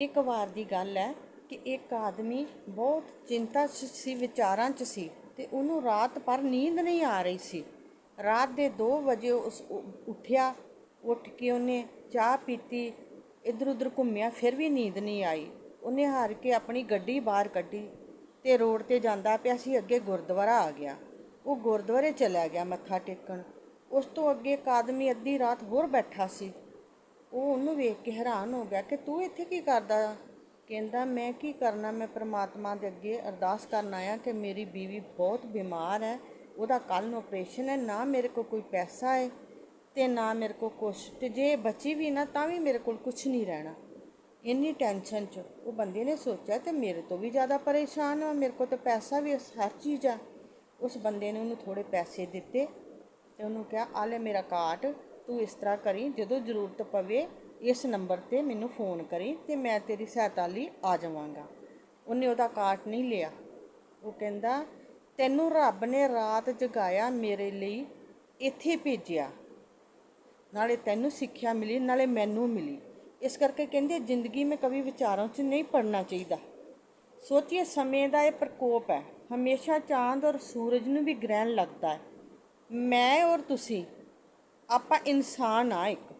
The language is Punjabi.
ਇੱਕ ਵਾਰ ਦੀ ਗੱਲ ਹੈ ਕਿ ਇੱਕ ਆਦਮੀ ਬਹੁਤ ਚਿੰਤਾ 'ਚ ਸੀ, ਵਿਚਾਰਾਂ 'ਚ ਸੀ ਤੇ ਉਹਨੂੰ ਰਾਤ ਪਰ ਨੀਂਦ ਨਹੀਂ ਆ ਰਹੀ ਸੀ। ਰਾਤ ਦੇ 2 ਵਜੇ ਉਸ ਉੱਠਿਆ, ਉੱਠ ਕੇ ਉਹਨੇ ਚਾਹ ਪੀਤੀ ਇੱਧਰ ਉੱਧਰ ਘੁੰਮਿਆ, ਫਿਰ ਵੀ ਨੀਂਦ ਨਹੀਂ ਆਈ। ਉਹਨੇ ਹਾਰ ਕੇ ਆਪਣੀ ਗੱਡੀ ਬਾਹਰ ਕੱਢੀ ਤੇ ਰੋਡ ਤੇ ਜਾਂਦਾ ਪਿਆ ਸੀ, ਅੱਗੇ ਗੁਰਦੁਆਰਾ ਆ ਗਿਆ। ਉਹ ਗੁਰਦੁਆਰੇ ਚਲਾ ਗਿਆ ਮੱਥਾ ਟੇਕਣ। ਉਸ ਤੋਂ ਅੱਗੇ ਇੱਕ ਆਦਮੀ ਅੱਧੀ ਰਾਤ ਹੋਰ ਬੈਠਾ ਸੀ। ਉਹ ਉਹਨੂੰ ਵੇਖ ਕੇ ਹੈਰਾਨ ਹੋ ਗਿਆ ਕਿ ਤੂੰ ਇੱਥੇ ਕੀ ਕਰਦਾ? ਕਹਿੰਦਾ, ਮੈਂ ਕੀ ਕਰਨਾ? ਮੈਂ ਪ੍ਰਮਾਤਮਾ ਦੇ ਅੱਗੇ ਅਰਦਾਸ ਕਰਨ ਆਇਆ ਕਿ ਮੇਰੀ ਬੀਵੀ ਬਹੁਤ ਬਿਮਾਰ ਹੈ। ਉਹਦਾ ਕੱਲ ਨੂੰ ਆਪਰੇਸ਼ਨ ਹੈ। ਨਾ ਮੇਰੇ ਕੋਲ ਕੋਈ ਪੈਸਾ ਹੈ ਤੇ ਨਾ ਮੇਰੇ ਕੋਲ ਕੁਛ। ਤੇ ਜੇ ਬਚੀ ਵੀ ਨਾ, ਤਾਂ ਵੀ ਮੇਰੇ ਕੋਲ ਕੁਛ ਨਹੀਂ ਰਹਿਣਾ। ਇੰਨੀ ਟੈਨਸ਼ਨ 'ਚ ਉਹ ਬੰਦੇ ਨੇ ਸੋਚਿਆ ਤੇ ਮੇਰੇ ਤੋਂ ਵੀ ਜ਼ਿਆਦਾ ਪਰੇਸ਼ਾਨ ਆ। ਮੇਰੇ ਕੋਲ ਤਾਂ ਪੈਸਾ ਵੀ ਹਰ ਚੀਜ਼ ਆ। ਉਸ ਬੰਦੇ ਨੇ ਉਹਨੂੰ ਥੋੜੇ ਪੈਸੇ ਦਿੱਤੇ ਤੇ ਉਹਨੂੰ ਕਿਹਾ, ਆ ਲੈ ਮੇਰਾ ਕਾਰਡ ਤੂੰ ਇਸ ਤਰ੍ਹਾਂ ਕਰੀ, ਜਦੋਂ ਜ਼ਰੂਰਤ ਪਵੇ ਇਸ ਨੰਬਰ ਤੇ ਮੈਨੂੰ ਫੋਨ ਕਰੀ ਤੇ ਮੈਂ ਤੇਰੀ ਸਹਾਇਤਾ ਲਈ ਆ ਜਾਵਾਂਗਾ। ਉਹਨੇ ਉਹਦਾ ਕਾਰਡ ਨਹੀਂ ਲਿਆ। ਉਹ ਕਹਿੰਦਾ, ਤੈਨੂੰ ਰੱਬ ਨੇ ਰਾਤ ਜਗਾਇਆ ਮੇਰੇ ਲਈ, ਇੱਥੇ ਭੇਜਿਆ। ਨਾਲੇ ਤੈਨੂੰ ਸਿੱਖਿਆ ਮਿਲੀ, ਨਾਲੇ ਮੈਨੂੰ ਮਿਲੀ। ਇਸ ਕਰਕੇ ਕਹਿੰਦੇ, ਜ਼ਿੰਦਗੀ ਮੇਂ ਕभी ਵਿਚਾਰਾਂ 'ਚ ਨਹੀਂ ਪੜਨਾ ਚਾਹੀਦਾ। ਸੋਚੀਏ, ਸਮੇਂ ਦਾ ਇਹ ਪ੍ਰਕੋਪ ਹੈ। ਹਮੇਸ਼ਾ ਚਾਂਦ ਔਰ ਸੂਰਜ ਨੂੰ ਵੀ ਗ੍ਰਹਿਣ ਲੱਗਦਾ ਹੈ। ਮੈਂ ਔਰ ਤੁਸੀਂ ਆਪਾਂ ਇਨਸਾਨ ਆ ਇੱਕ।